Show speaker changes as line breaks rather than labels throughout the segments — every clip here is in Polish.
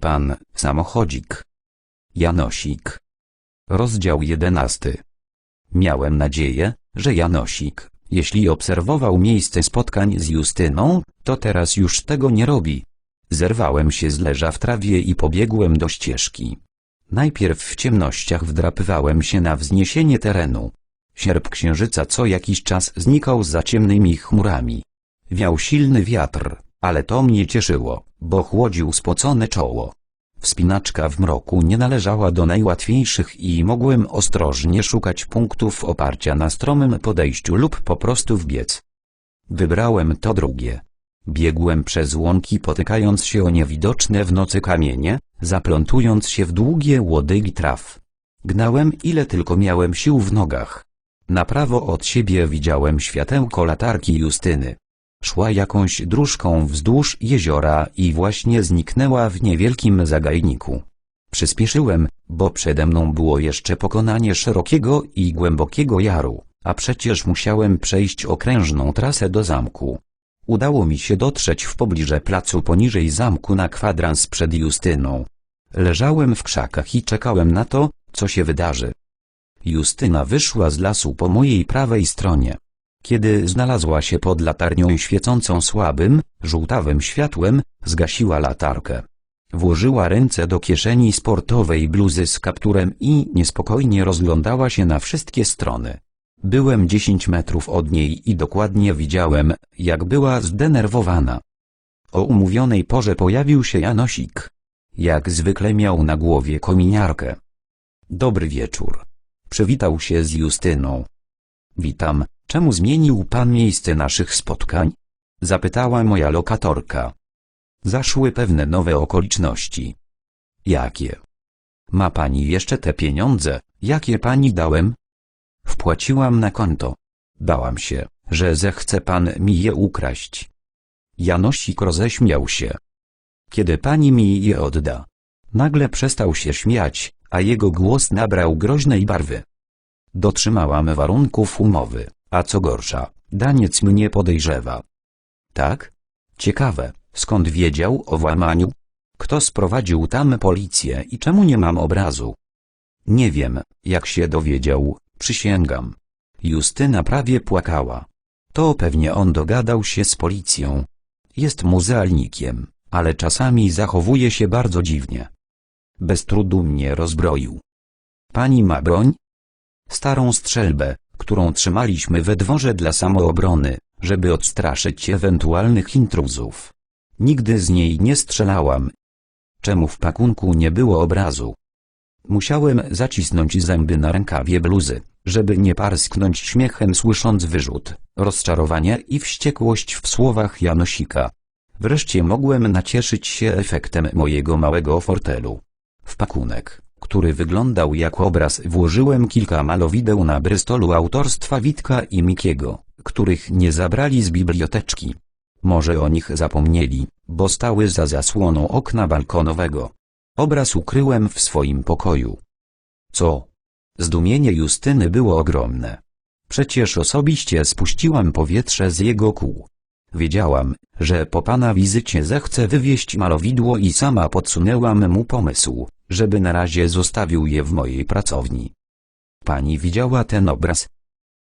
Pan samochodzik. Janosik. Rozdział jedenasty. Miałem nadzieję, że Janosik, jeśli obserwował miejsce spotkań z Justyną, to teraz już tego nie robi. Zerwałem się z leża w trawie i pobiegłem do ścieżki. Najpierw w ciemnościach wdrapywałem się na wzniesienie terenu. Sierp księżyca co jakiś czas znikał za ciemnymi chmurami. Wiał silny wiatr, ale to mnie cieszyło, bo chłodził spocone czoło. Wspinaczka w mroku nie należała do najłatwiejszych i mogłem ostrożnie szukać punktów oparcia na stromym podejściu lub po prostu wbiec. Wybrałem to drugie. Biegłem przez łąki potykając się o niewidoczne w nocy kamienie, zaplątując się w długie łodygi traw. Gnałem ile tylko miałem sił w nogach. Na prawo od siebie widziałem światełko latarki Justyny. Szła jakąś dróżką wzdłuż jeziora i właśnie zniknęła w niewielkim zagajniku. Przyspieszyłem, bo przede mną było jeszcze pokonanie szerokiego i głębokiego jaru, a przecież musiałem przejść okrężną trasę do zamku. Udało mi się dotrzeć w pobliże placu poniżej zamku na kwadrans przed Justyną. Leżałem w krzakach i czekałem na to, co się wydarzy. Justyna wyszła z lasu po mojej prawej stronie. Kiedy znalazła się pod latarnią świecącą słabym, żółtawym światłem, zgasiła latarkę. Włożyła ręce do kieszeni sportowej bluzy z kapturem i niespokojnie rozglądała się na wszystkie strony. Byłem dziesięć metrów od niej i dokładnie widziałem, jak była zdenerwowana. O umówionej porze pojawił się Janosik. Jak zwykle miał na głowie kominiarkę. Dobry wieczór. Przywitał się z Justyną. Witam, czemu zmienił pan miejsce naszych spotkań? Zapytała moja lokatorka. Zaszły pewne nowe okoliczności. Jakie? Ma pani jeszcze te pieniądze, jakie pani dałem? Wpłaciłam na konto. Bałam się, że zechce pan mi je ukraść. Janosik roześmiał się. Kiedy pani mi je odda? Nagle przestał się śmiać, a jego głos nabrał groźnej barwy. Dotrzymałam warunków umowy, a co gorsza, daniec mnie podejrzewa. Tak? Ciekawe, skąd wiedział o włamaniu? Kto sprowadził tam policję i czemu nie mam obrazu? Nie wiem, jak się dowiedział, przysięgam. Justyna prawie płakała. To pewnie on dogadał się z policją. Jest muzealnikiem, ale czasami zachowuje się bardzo dziwnie. Bez trudu mnie rozbroił. Pani ma broń? Starą strzelbę, którą trzymaliśmy we dworze dla samoobrony, żeby odstraszyć ewentualnych intruzów. Nigdy z niej nie strzelałam. Czemu w pakunku nie było obrazu? Musiałem zacisnąć zęby na rękawie bluzy, żeby nie parsknąć śmiechem słysząc wyrzut, rozczarowanie i wściekłość w słowach Janosika. Wreszcie mogłem nacieszyć się efektem mojego małego fortelu. W pakunek, który wyglądał jak obraz włożyłem kilka malowideł na Brystolu autorstwa Witka i Mikiego, których nie zabrali z biblioteczki. Może o nich zapomnieli, bo stały za zasłoną okna balkonowego. Obraz ukryłem w swoim pokoju. Co? Zdumienie Justyny było ogromne. Przecież osobiście spuściłam powietrze z jego kół. Wiedziałam, że po pana wizycie zechce wywieźć malowidło i sama podsunęłam mu pomysł, żeby na razie zostawił je w mojej pracowni. Pani widziała ten obraz?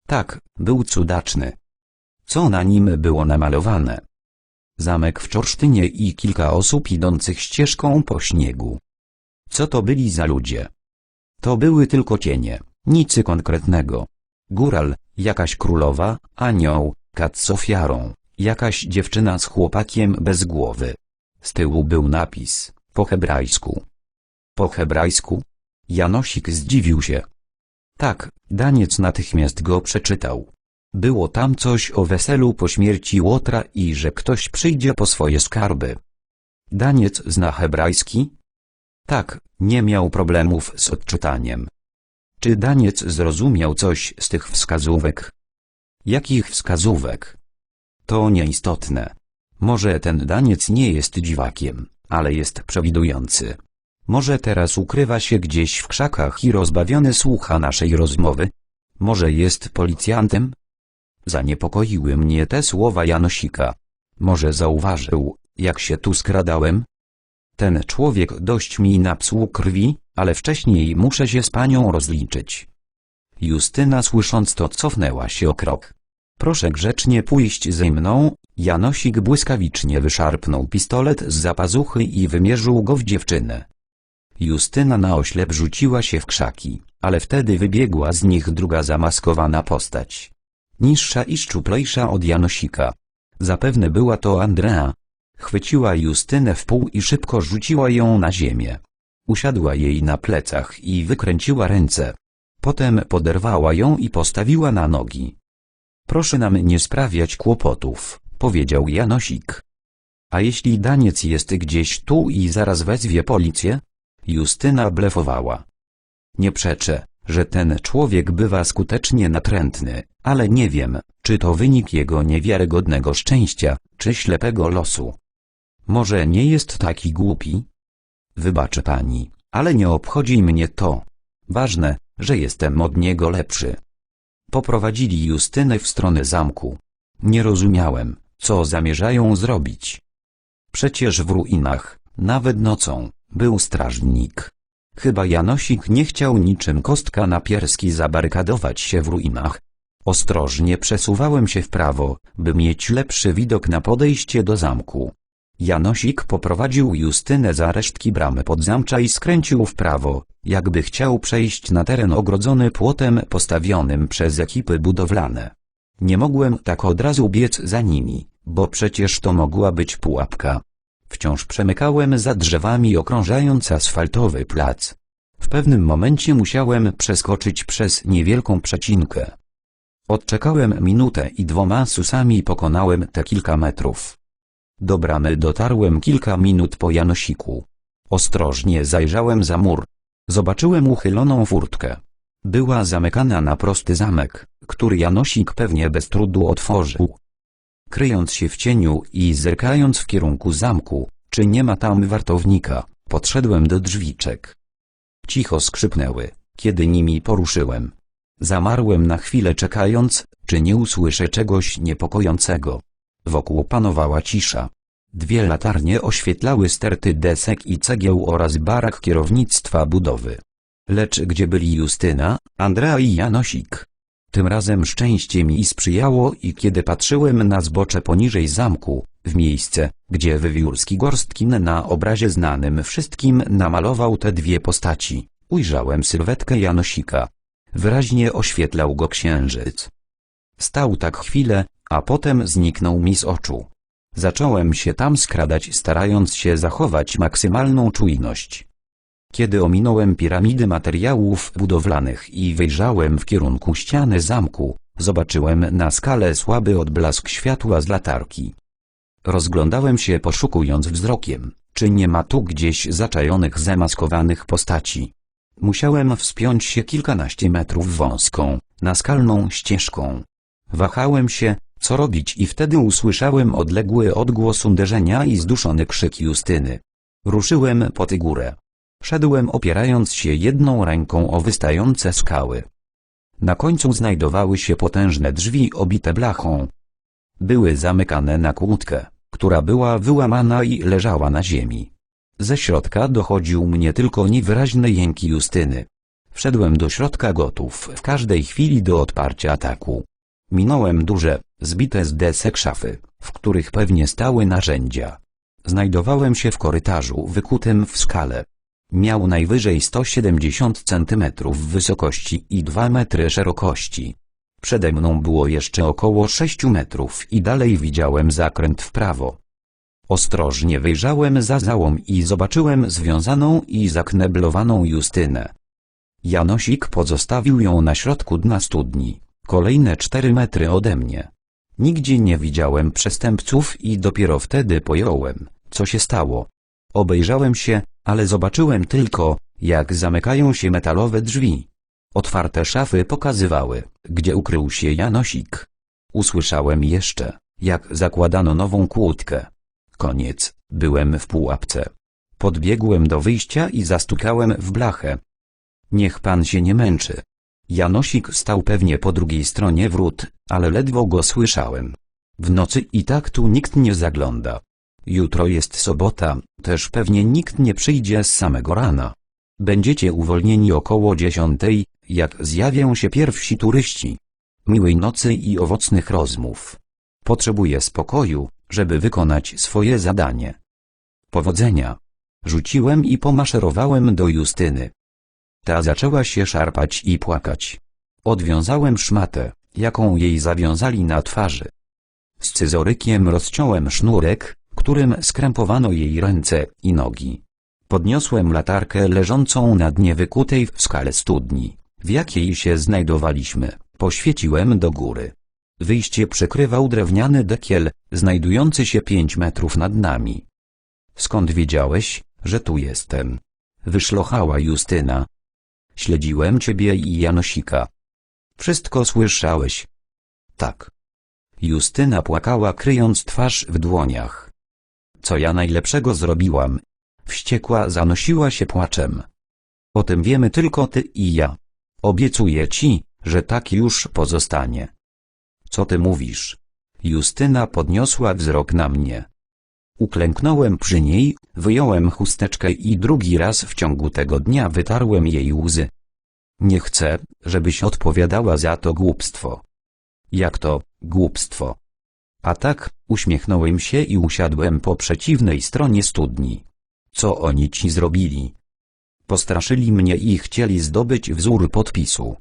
Tak, był cudaczny. Co na nim było namalowane? Zamek w Czorsztynie i kilka osób idących ścieżką po śniegu. Co to byli za ludzie? To były tylko cienie, nic konkretnego. Góral, jakaś królowa, anioł, kat z ofiarą, jakaś dziewczyna z chłopakiem bez głowy. Z tyłu był napis, po hebrajsku. Po hebrajsku? Janosik zdziwił się. Tak, Daniec natychmiast go przeczytał. Było tam coś o weselu po śmierci Łotra i że ktoś przyjdzie po swoje skarby. Daniec zna hebrajski? Tak, nie miał problemów z odczytaniem. Czy Daniec zrozumiał coś z tych wskazówek? Jakich wskazówek? To nieistotne. Może ten Daniec nie jest dziwakiem, ale jest przewidujący. Może teraz ukrywa się gdzieś w krzakach i rozbawiony słucha naszej rozmowy? Może jest policjantem? Zaniepokoiły mnie te słowa Janosika. Może zauważył, jak się tu skradałem? Ten człowiek dość mi napsuł krwi, ale wcześniej muszę się z panią rozliczyć. Justyna słysząc to cofnęła się o krok. Proszę grzecznie pójść ze mną, Janosik błyskawicznie wyszarpnął pistolet z zapazuchy i wymierzył go w dziewczynę. Justyna na oślep rzuciła się w krzaki, ale wtedy wybiegła z nich druga zamaskowana postać. Niższa i szczuplejsza od Janosika. Zapewne była to Andrea. Chwyciła Justynę w pół i szybko rzuciła ją na ziemię. Usiadła jej na plecach i wykręciła ręce. Potem poderwała ją i postawiła na nogi. Proszę nam nie sprawiać kłopotów, powiedział Janosik. A jeśli Daniec jest gdzieś tu i zaraz wezwie policję? Justyna blefowała. Nie przeczę, że ten człowiek bywa skutecznie natrętny, ale nie wiem, czy to wynik jego niewiarygodnego szczęścia, czy ślepego losu. Może nie jest taki głupi? Wybaczy pani, ale nie obchodzi mnie to. Ważne, że jestem od niego lepszy. Poprowadzili Justynę w stronę zamku. Nie rozumiałem, co zamierzają zrobić. Przecież w ruinach, nawet nocą, był strażnik. Chyba Janosik nie chciał niczym kostka na pierski zabarykadować się w ruinach. Ostrożnie przesuwałem się w prawo, by mieć lepszy widok na podejście do zamku. Janosik poprowadził Justynę za resztki bramy podzamcza i skręcił w prawo, jakby chciał przejść na teren ogrodzony płotem postawionym przez ekipy budowlane. Nie mogłem tak od razu biec za nimi, bo przecież to mogła być pułapka. Wciąż przemykałem za drzewami okrążając asfaltowy plac. W pewnym momencie musiałem przeskoczyć przez niewielką przecinkę. Odczekałem minutę i dwoma susami pokonałem te kilka metrów. Do bramy dotarłem kilka minut po Janosiku. Ostrożnie zajrzałem za mur. Zobaczyłem uchyloną furtkę. Była zamykana na prosty zamek, który Janosik pewnie bez trudu otworzył. Kryjąc się w cieniu i zerkając w kierunku zamku, czy nie ma tam wartownika, podszedłem do drzwiczek. Cicho skrzypnęły, kiedy nimi poruszyłem. Zamarłem na chwilę czekając, czy nie usłyszę czegoś niepokojącego. Wokół panowała cisza. Dwie latarnie oświetlały sterty desek i cegieł oraz barak kierownictwa budowy. Lecz gdzie byli Justyna, Andrea i Janosik? Tym razem szczęście mi sprzyjało i kiedy patrzyłem na zbocze poniżej zamku, w miejsce, gdzie Wywiórski Gorstkin na obrazie znanym wszystkim namalował te dwie postaci, ujrzałem sylwetkę Janosika. Wyraźnie oświetlał go księżyc. Stał tak chwilę, a potem zniknął mi z oczu. Zacząłem się tam skradać starając się zachować maksymalną czujność. Kiedy ominąłem piramidy materiałów budowlanych i wyjrzałem w kierunku ściany zamku, zobaczyłem na skalę słaby odblask światła z latarki. Rozglądałem się poszukując wzrokiem, czy nie ma tu gdzieś zaczajonych zamaskowanych postaci. Musiałem wspiąć się kilkanaście metrów wąską, naskalną ścieżką. Wahałem się, co robić i wtedy usłyszałem odległy odgłos uderzenia i zduszony krzyk Justyny. Ruszyłem po tę górę. Szedłem opierając się jedną ręką o wystające skały. Na końcu znajdowały się potężne drzwi obite blachą. Były zamykane na kłódkę, która była wyłamana i leżała na ziemi. Ze środka dochodził mnie tylko niewyraźny jęki Justyny. Wszedłem do środka gotów w każdej chwili do odparcia ataku. Minąłem duże, zbite z desek szafy, w których pewnie stały narzędzia. Znajdowałem się w korytarzu wykutym w skale. Miał najwyżej 170 cm wysokości i 2 metry szerokości. Przede mną było jeszcze około 6 metrów i dalej widziałem zakręt w prawo. Ostrożnie wyjrzałem za załom i zobaczyłem związaną i zakneblowaną Justynę. Janosik pozostawił ją na środku dna studni, kolejne 4 metry ode mnie. Nigdzie nie widziałem przestępców i dopiero wtedy pojąłem, co się stało. Obejrzałem się, ale zobaczyłem tylko, jak zamykają się metalowe drzwi. Otwarte szafy pokazywały, gdzie ukrył się Janosik. Usłyszałem jeszcze, jak zakładano nową kłódkę. Koniec, byłem w pułapce. Podbiegłem do wyjścia i zastukałem w blachę. Niech pan się nie męczy. Janosik stał pewnie po drugiej stronie wrót, ale ledwo go słyszałem. W nocy i tak tu nikt nie zagląda. Jutro jest sobota, też pewnie nikt nie przyjdzie z samego rana. Będziecie uwolnieni około dziesiątej, jak zjawią się pierwsi turyści. Miłej nocy i owocnych rozmów. Potrzebuję spokoju, żeby wykonać swoje zadanie. Powodzenia. Rzuciłem i pomaszerowałem do Justyny. Ta zaczęła się szarpać i płakać. Odwiązałem szmatę, jaką jej zawiązali na twarzy. Scyzorykiem rozciąłem sznurek, którym skrępowano jej ręce i nogi. Podniosłem latarkę leżącą na dnie wykutej w skale studni, w jakiej się znajdowaliśmy, poświeciłem do góry. Wyjście przekrywał drewniany dekiel, znajdujący się pięć metrów nad nami. Skąd wiedziałeś, że tu jestem? Wyszlochała Justyna. Śledziłem ciebie i Janosika. Wszystko słyszałeś. Tak. Justyna płakała kryjąc twarz w dłoniach. Co ja najlepszego zrobiłam? Wściekła zanosiła się płaczem. O tym wiemy tylko ty i ja. Obiecuję ci, że tak już pozostanie. Co ty mówisz? Justyna podniosła wzrok na mnie. Uklęknąłem przy niej, wyjąłem chusteczkę i drugi raz w ciągu tego dnia wytarłem jej łzy. Nie chcę, żebyś odpowiadała za to głupstwo. Jak to, głupstwo? A tak, uśmiechnąłem się i usiadłem po przeciwnej stronie studni. Co oni ci zrobili? Postraszyli mnie i chcieli zdobyć wzór podpisu.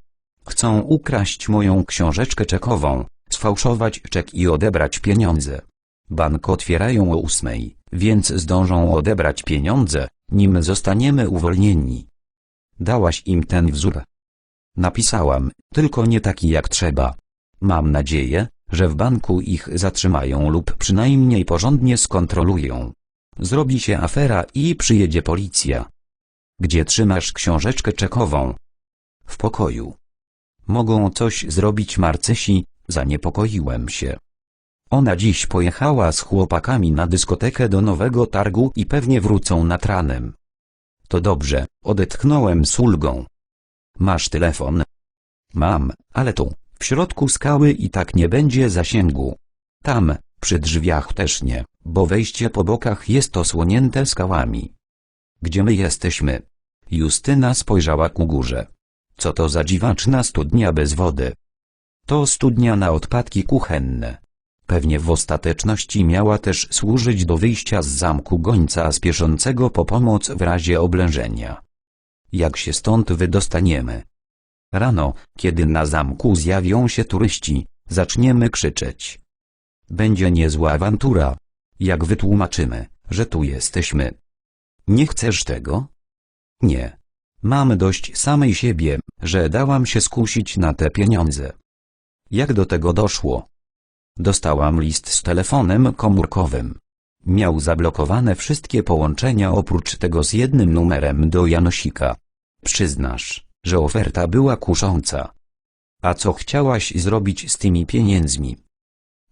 Chcą ukraść moją książeczkę czekową, sfałszować czek i odebrać pieniądze. Bank otwierają o ósmej, więc zdążą odebrać pieniądze, nim zostaniemy uwolnieni. Dałaś im ten wzór. Napisałam, tylko nie taki jak trzeba. Mam nadzieję, że w banku ich zatrzymają lub przynajmniej porządnie skontrolują. Zrobi się afera i przyjedzie policja. Gdzie trzymasz książeczkę czekową? W pokoju. Mogą coś zrobić Marcesi, zaniepokoiłem się. Ona dziś pojechała z chłopakami na dyskotekę do Nowego Targu i pewnie wrócą nad ranem. To dobrze, odetchnąłem z ulgą. Masz telefon? Mam, ale tu, w środku skały i tak nie będzie zasięgu. Tam, przy drzwiach też nie, bo wejście po bokach jest osłonięte skałami. Gdzie my jesteśmy? Justyna spojrzała ku górze. Co to za dziwaczna studnia bez wody? To studnia na odpadki kuchenne. Pewnie w ostateczności miała też służyć do wyjścia z zamku gońca spieszącego po pomoc w razie oblężenia. Jak się stąd wydostaniemy? Rano, kiedy na zamku zjawią się turyści, zaczniemy krzyczeć. Będzie niezła awantura. Jak wytłumaczymy, że tu jesteśmy? Nie chcesz tego? Nie. Mam dość samej siebie, że dałam się skusić na te pieniądze. Jak do tego doszło? Dostałam list z telefonem komórkowym. Miał zablokowane wszystkie połączenia oprócz tego z jednym numerem do Janosika. Przyznasz, że oferta była kusząca. A co chciałaś zrobić z tymi pieniędzmi?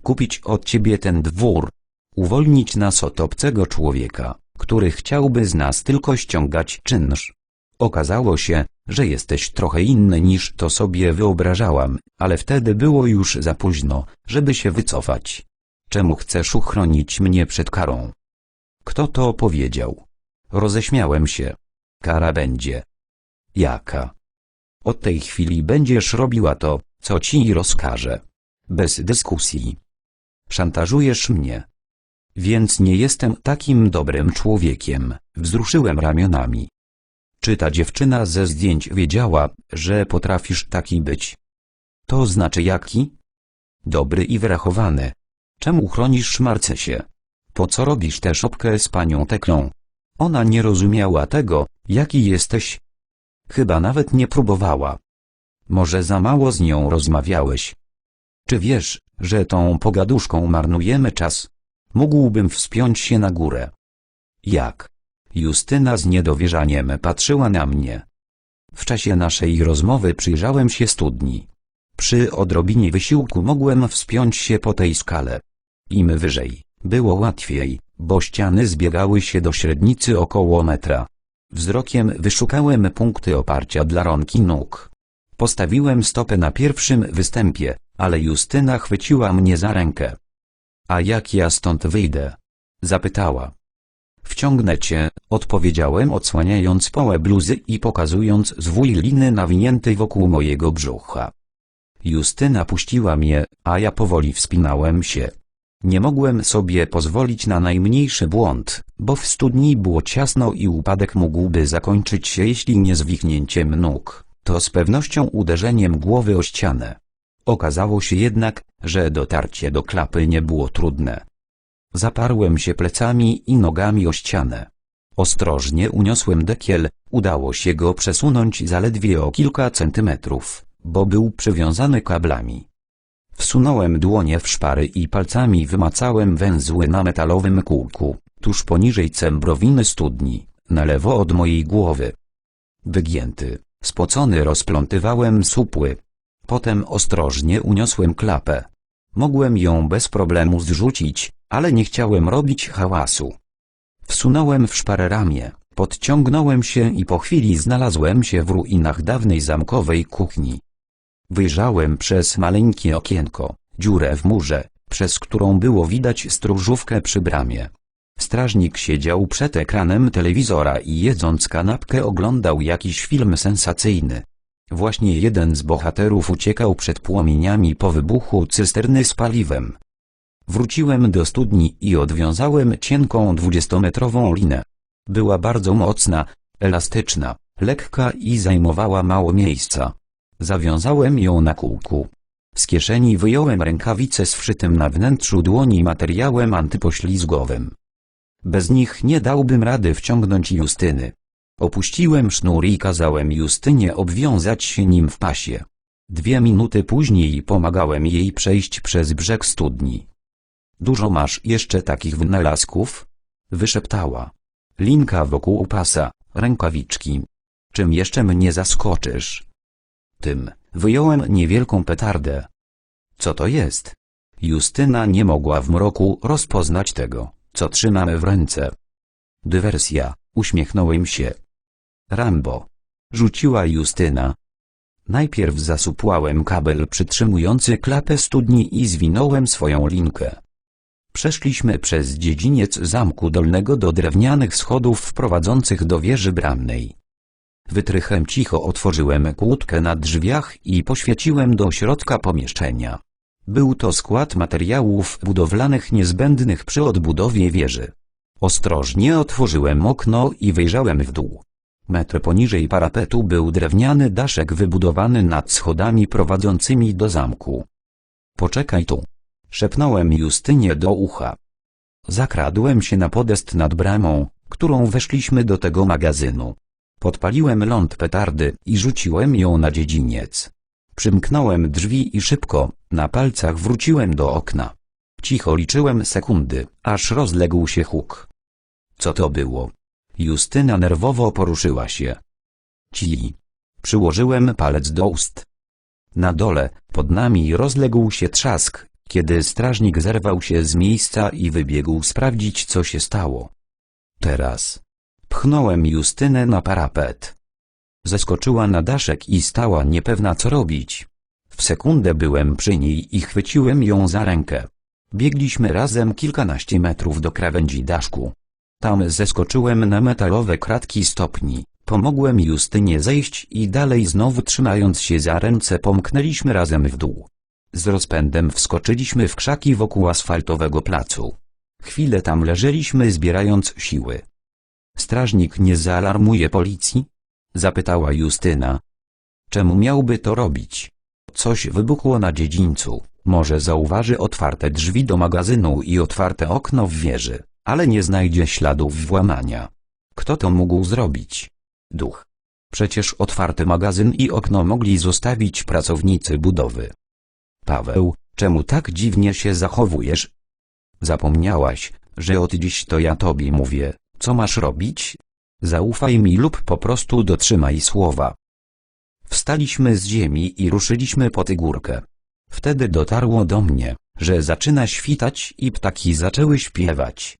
Kupić od ciebie ten dwór. Uwolnić nas od obcego człowieka, który chciałby z nas tylko ściągać czynsz. Okazało się, że jesteś trochę inny niż to sobie wyobrażałam, ale wtedy było już za późno, żeby się wycofać. Czemu chcesz uchronić mnie przed karą? Kto to powiedział? Roześmiałem się. Kara będzie. Jaka? Od tej chwili będziesz robiła to, co ci rozkażę. Bez dyskusji. Szantażujesz mnie. Więc nie jestem takim dobrym człowiekiem, wzruszyłem ramionami. Czy ta dziewczyna ze zdjęć wiedziała, że potrafisz taki być? To znaczy jaki? Dobry i wyrachowany. Czemu chronisz Marcesie? Po co robisz tę szopkę z panią Teklą? Ona nie rozumiała tego, jaki jesteś. Chyba nawet nie próbowała. Może za mało z nią rozmawiałeś. Czy wiesz, że tą pogaduszką marnujemy czas? Mógłbym wspiąć się na górę. Jak? Justyna z niedowierzaniem patrzyła na mnie. W czasie naszej rozmowy przyjrzałem się studni. Przy odrobinie wysiłku mogłem wspiąć się po tej skale. Im wyżej, było łatwiej, bo ściany zbiegały się do średnicy około metra. Wzrokiem wyszukałem punkty oparcia dla rąk i nóg. Postawiłem stopę na pierwszym występie, ale Justyna chwyciła mnie za rękę. A jak ja stąd wyjdę? Zapytała. Wciągnę cię, odpowiedziałem odsłaniając połę bluzy i pokazując zwój liny nawinięty wokół mojego brzucha. Justyna puściła mnie, a ja powoli wspinałem się. Nie mogłem sobie pozwolić na najmniejszy błąd, bo w studni było ciasno i upadek mógłby zakończyć się jeśli nie zwichnięciem nóg, to z pewnością uderzeniem głowy o ścianę. Okazało się jednak, że dotarcie do klapy nie było trudne. Zaparłem się plecami i nogami o ścianę. Ostrożnie uniosłem dekiel, udało się go przesunąć zaledwie o kilka centymetrów, bo był przywiązany kablami. Wsunąłem dłonie w szpary i palcami wymacałem węzły na metalowym kółku, tuż poniżej cembrowiny studni, na lewo od mojej głowy. Wygięty, spocony rozplątywałem supły. Potem ostrożnie uniosłem klapę. Mogłem ją bez problemu zrzucić, ale nie chciałem robić hałasu. Wsunąłem w szparę ramię, podciągnąłem się i po chwili znalazłem się w ruinach dawnej zamkowej kuchni. Wyjrzałem przez maleńkie okienko, dziurę w murze, przez którą było widać stróżówkę przy bramie. Strażnik siedział przed ekranem telewizora i jedząc kanapkę oglądał jakiś film sensacyjny. Właśnie jeden z bohaterów uciekał przed płomieniami po wybuchu cysterny z paliwem. Wróciłem do studni i odwiązałem cienką dwudziestometrową linę. Była bardzo mocna, elastyczna, lekka i zajmowała mało miejsca. Zawiązałem ją na kółku. Z kieszeni wyjąłem rękawice z wszytym na wnętrzu dłoni materiałem antypoślizgowym. Bez nich nie dałbym rady wciągnąć Justyny. Opuściłem sznur i kazałem Justynie obwiązać się nim w pasie. Dwie minuty później pomagałem jej przejść przez brzeg studni. Dużo masz jeszcze takich wynalazków? Wyszeptała. Linka wokół pasa, rękawiczki. Czym jeszcze mnie zaskoczysz? Tym, wyjąłem niewielką petardę. Co to jest? Justyna nie mogła w mroku rozpoznać tego, co trzymamy w ręce. Dywersja, uśmiechnąłem się. Rambo. Rzuciła Justyna. Najpierw zasupłałem kabel przytrzymujący klapę studni i zwinąłem swoją linkę. Przeszliśmy przez dziedziniec zamku dolnego do drewnianych schodów prowadzących do wieży bramnej. Wytrychem cicho otworzyłem kłódkę na drzwiach i poświeciłem do środka pomieszczenia. Był to skład materiałów budowlanych niezbędnych przy odbudowie wieży. Ostrożnie otworzyłem okno i wyjrzałem w dół. Metr poniżej parapetu był drewniany daszek wybudowany nad schodami prowadzącymi do zamku. Poczekaj tu. Szepnąłem Justynie do ucha. Zakradłem się na podest nad bramą, którą weszliśmy do tego magazynu. Podpaliłem ląd petardy i rzuciłem ją na dziedziniec. Przymknąłem drzwi i szybko, na palcach wróciłem do okna. Cicho liczyłem sekundy, aż rozległ się huk. Co to było? Justyna nerwowo poruszyła się. Ci. Przyłożyłem palec do ust. Na dole, pod nami rozległ się trzask, kiedy strażnik zerwał się z miejsca i wybiegł sprawdzić co się stało. Teraz. Pchnąłem Justynę na parapet. Zeskoczyła na daszek i stała niepewna co robić. W sekundę byłem przy niej i chwyciłem ją za rękę. Biegliśmy razem kilkanaście metrów do krawędzi daszku. Tam zeskoczyłem na metalowe kratki stopni, pomogłem Justynie zejść i dalej znowu trzymając się za ręce pomknęliśmy razem w dół. Z rozpędem wskoczyliśmy w krzaki wokół asfaltowego placu. Chwilę tam leżeliśmy zbierając siły. Strażnik nie zaalarmuje policji? Zapytała Justyna. Czemu miałby to robić? Coś wybuchło na dziedzińcu. Może zauważy otwarte drzwi do magazynu i otwarte okno w wieży, ale nie znajdzie śladów włamania. Kto to mógł zrobić? Duch. Przecież otwarty magazyn i okno mogli zostawić pracownicy budowy. Paweł, czemu tak dziwnie się zachowujesz? Zapomniałaś, że od dziś to ja tobie mówię, co masz robić? Zaufaj mi lub po prostu dotrzymaj słowa. Wstaliśmy z ziemi i ruszyliśmy po górkę. Wtedy dotarło do mnie, że zaczyna świtać i ptaki zaczęły śpiewać.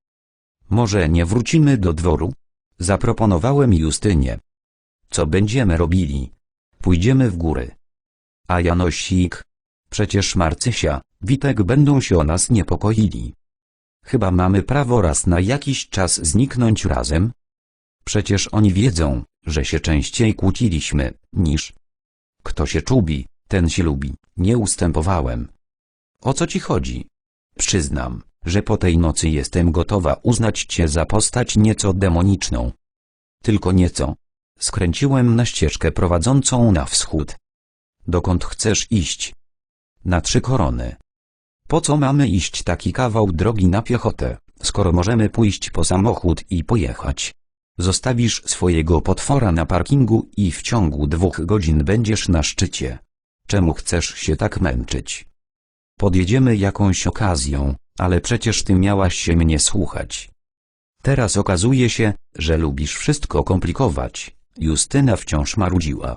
Może nie wrócimy do dworu? Zaproponowałem Justynie. Co będziemy robili? Pójdziemy w góry. A Janosik? Przecież Marcysia, Witek będą się o nas niepokoili. Chyba mamy prawo raz na jakiś czas zniknąć razem? Przecież oni wiedzą, że się częściej kłóciliśmy, niż... Kto się czubi, ten się lubi, nie ustępowałem. O co ci chodzi? Przyznam, że po tej nocy jestem gotowa uznać cię za postać nieco demoniczną. Tylko nieco. Skręciłem na ścieżkę prowadzącą na wschód. Dokąd chcesz iść? Na trzy korony. Po co mamy iść taki kawał drogi na piechotę, skoro możemy pójść po samochód i pojechać? Zostawisz swojego potwora na parkingu i w ciągu dwóch godzin będziesz na szczycie. Czemu chcesz się tak męczyć? Podjedziemy jakąś okazją, ale przecież ty miałaś się mnie słuchać. Teraz okazuje się, że lubisz wszystko komplikować. Justyna wciąż marudziła.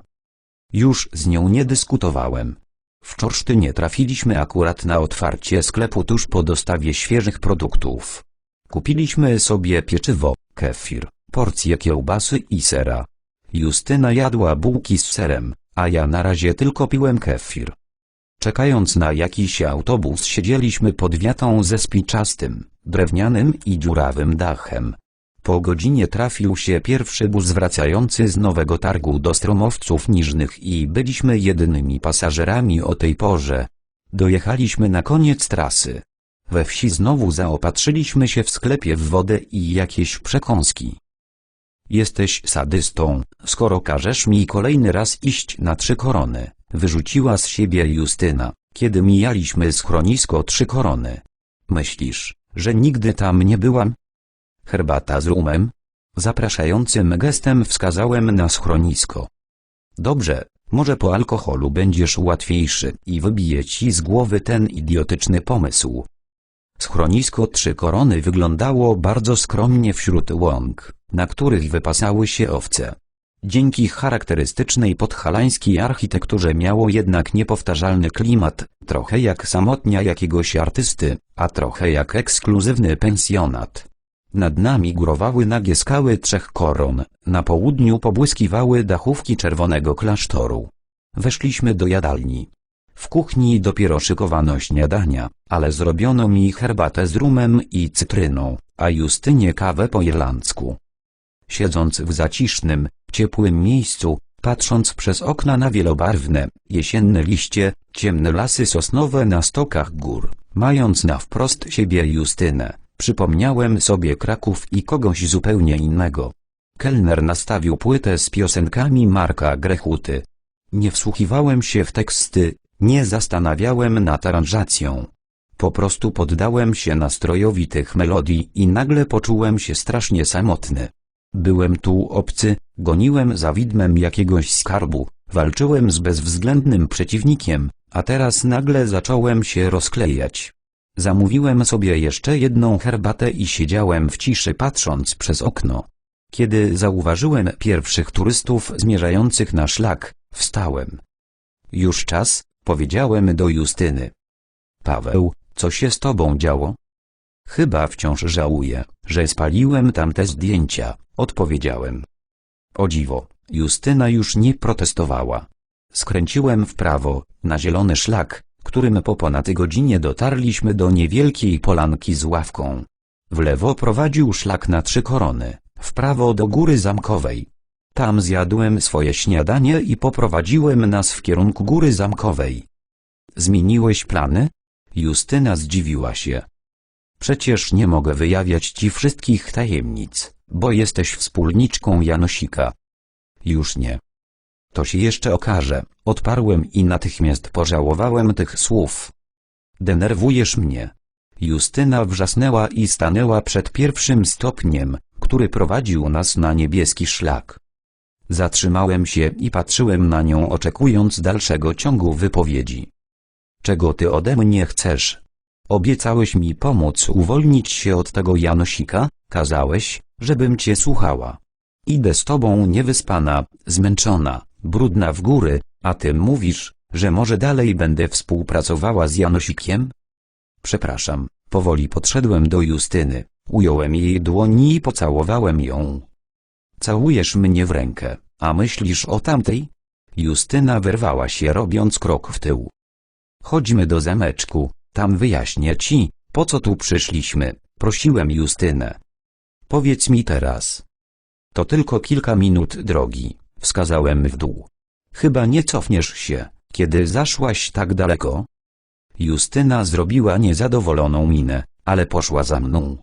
Już z nią nie dyskutowałem. W Czorsztynie trafiliśmy akurat na otwarcie sklepu tuż po dostawie świeżych produktów. Kupiliśmy sobie pieczywo, kefir, porcję kiełbasy i sera. Justyna jadła bułki z serem, a ja na razie tylko piłem kefir. Czekając na jakiś autobus siedzieliśmy pod wiatą ze spiczastym, drewnianym i dziurawym dachem. Po godzinie trafił się pierwszy bus wracający z Nowego Targu do Stromowców Niżnych i byliśmy jedynymi pasażerami o tej porze. Dojechaliśmy na koniec trasy. We wsi znowu zaopatrzyliśmy się w sklepie w wodę i jakieś przekąski. Jesteś sadystą, skoro każesz mi kolejny raz iść na trzy korony, wyrzuciła z siebie Justyna, kiedy mijaliśmy schronisko trzy korony. Myślisz, że nigdy tam nie byłam? Herbata z rumem? Zapraszającym gestem wskazałem na schronisko. Dobrze, może po alkoholu będziesz łatwiejszy i wybije ci z głowy ten idiotyczny pomysł. Schronisko Trzy Korony wyglądało bardzo skromnie wśród łąk, na których wypasały się owce. Dzięki charakterystycznej podhalańskiej architekturze miało jednak niepowtarzalny klimat, trochę jak samotnia jakiegoś artysty, a trochę jak ekskluzywny pensjonat. Nad nami górowały nagie skały trzech koron, na południu pobłyskiwały dachówki czerwonego klasztoru. Weszliśmy do jadalni. W kuchni dopiero szykowano śniadania, ale zrobiono mi herbatę z rumem i cytryną, a Justynie kawę po irlandzku. Siedząc w zacisznym, ciepłym miejscu, patrząc przez okna na wielobarwne, jesienne liście, ciemne lasy sosnowe na stokach gór, mając na wprost siebie Justynę, przypomniałem sobie Kraków i kogoś zupełnie innego. Kelner nastawił płytę z piosenkami Marka Grechuty. Nie wsłuchiwałem się w teksty, nie zastanawiałem nad aranżacją. Po prostu poddałem się nastrojowi tych melodii i nagle poczułem się strasznie samotny. Byłem tu obcy, goniłem za widmem jakiegoś skarbu, walczyłem z bezwzględnym przeciwnikiem, a teraz nagle zacząłem się rozklejać. Zamówiłem sobie jeszcze jedną herbatę i siedziałem w ciszy patrząc przez okno. Kiedy zauważyłem pierwszych turystów zmierzających na szlak, wstałem. Już czas, powiedziałem do Justyny. Paweł, co się z tobą działo? Chyba wciąż żałuję, że spaliłem tamte zdjęcia, odpowiedziałem. O dziwo, Justyna już nie protestowała. Skręciłem w prawo, na zielony szlak, którym po ponad godzinie dotarliśmy do niewielkiej polanki z ławką. W lewo prowadził szlak na trzy korony, w prawo do góry zamkowej. Tam zjadłem swoje śniadanie i poprowadziłem nas w kierunku góry zamkowej. Zmieniłeś plany? Justyna zdziwiła się. Przecież nie mogę wyjawiać ci wszystkich tajemnic, bo jesteś wspólniczką Janosika. Już nie. To się jeszcze okaże, odparłem i natychmiast pożałowałem tych słów. Denerwujesz mnie. Justyna wrzasnęła i stanęła przed pierwszym stopniem, który prowadził nas na niebieski szlak. Zatrzymałem się i patrzyłem na nią oczekując dalszego ciągu wypowiedzi. Czego ty ode mnie chcesz? Obiecałeś mi pomóc uwolnić się od tego Janosika, kazałeś, żebym cię słuchała. Idę z tobą niewyspana, zmęczona, brudna w góry, a ty mówisz, że może dalej będę współpracowała z Janosikiem? Przepraszam, powoli podszedłem do Justyny, ująłem jej dłoni i pocałowałem ją. Całujesz mnie w rękę, a myślisz o tamtej? Justyna wyrwała się robiąc krok w tył. Chodźmy do zameczku, tam wyjaśnię ci, po co tu przyszliśmy, Prosiłem Justynę. Powiedz mi teraz. To tylko kilka minut drogi, wskazałem w dół. Chyba nie cofniesz się, kiedy zaszłaś tak daleko? Justyna zrobiła niezadowoloną minę, ale poszła za mną.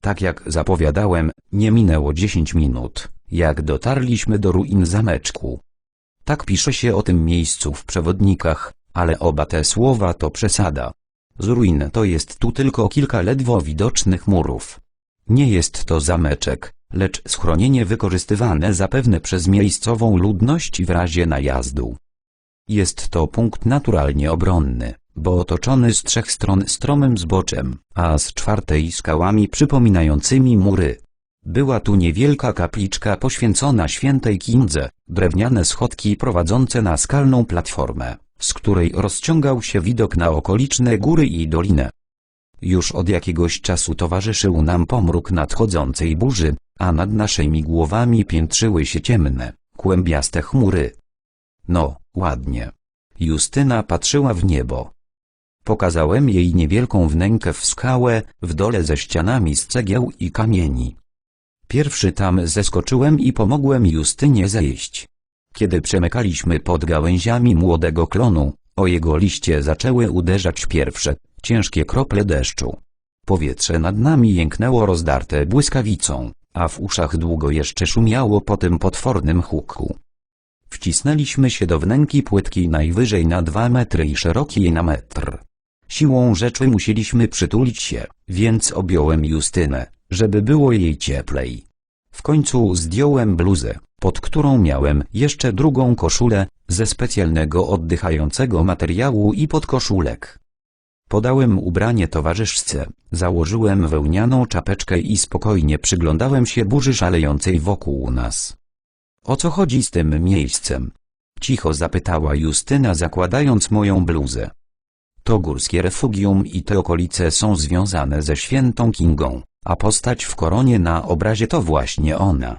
Tak jak zapowiadałem, nie minęło 10 minut, jak dotarliśmy do ruin zameczku. Tak pisze się o tym miejscu w przewodnikach, ale oba te słowa to przesada. Z ruin to jest tu tylko kilka ledwo widocznych murów. Nie jest to zameczek, lecz schronienie wykorzystywane zapewne przez miejscową ludność w razie najazdu. Jest to punkt naturalnie obronny, bo otoczony z trzech stron stromym zboczem, a z czwartej skałami przypominającymi mury. Była tu niewielka kapliczka poświęcona świętej Kindze, drewniane schodki prowadzące na skalną platformę, z której rozciągał się widok na okoliczne góry i dolinę. Już od jakiegoś czasu towarzyszył nam pomruk nadchodzącej burzy, a nad naszymi głowami piętrzyły się ciemne, kłębiaste chmury. No, ładnie. Justyna patrzyła w niebo. Pokazałem jej niewielką wnękę w skałę, w dole ze ścianami z cegieł i kamieni. Pierwszy tam zeskoczyłem i pomogłem Justynie zejść. Kiedy przemykaliśmy pod gałęziami młodego klonu, o jego liście zaczęły uderzać pierwsze, ciężkie krople deszczu. Powietrze nad nami jęknęło rozdarte błyskawicą, a w uszach długo jeszcze szumiało po tym potwornym huku. Wcisnęliśmy się do wnęki płytkiej najwyżej na dwa metry i szerokiej na metr. Siłą rzeczy musieliśmy przytulić się, więc objąłem Justynę, żeby było jej cieplej. W końcu zdjąłem bluzę, pod którą miałem jeszcze drugą koszulę, ze specjalnego oddychającego materiału i podkoszulek. Podałem ubranie towarzyszce, założyłem wełnianą czapeczkę i spokojnie przyglądałem się burzy szalejącej wokół nas. O co chodzi z tym miejscem? Cicho zapytała Justyna zakładając moją bluzę. To górskie refugium i te okolice są związane ze świętą Kingą, a postać w koronie na obrazie to właśnie ona.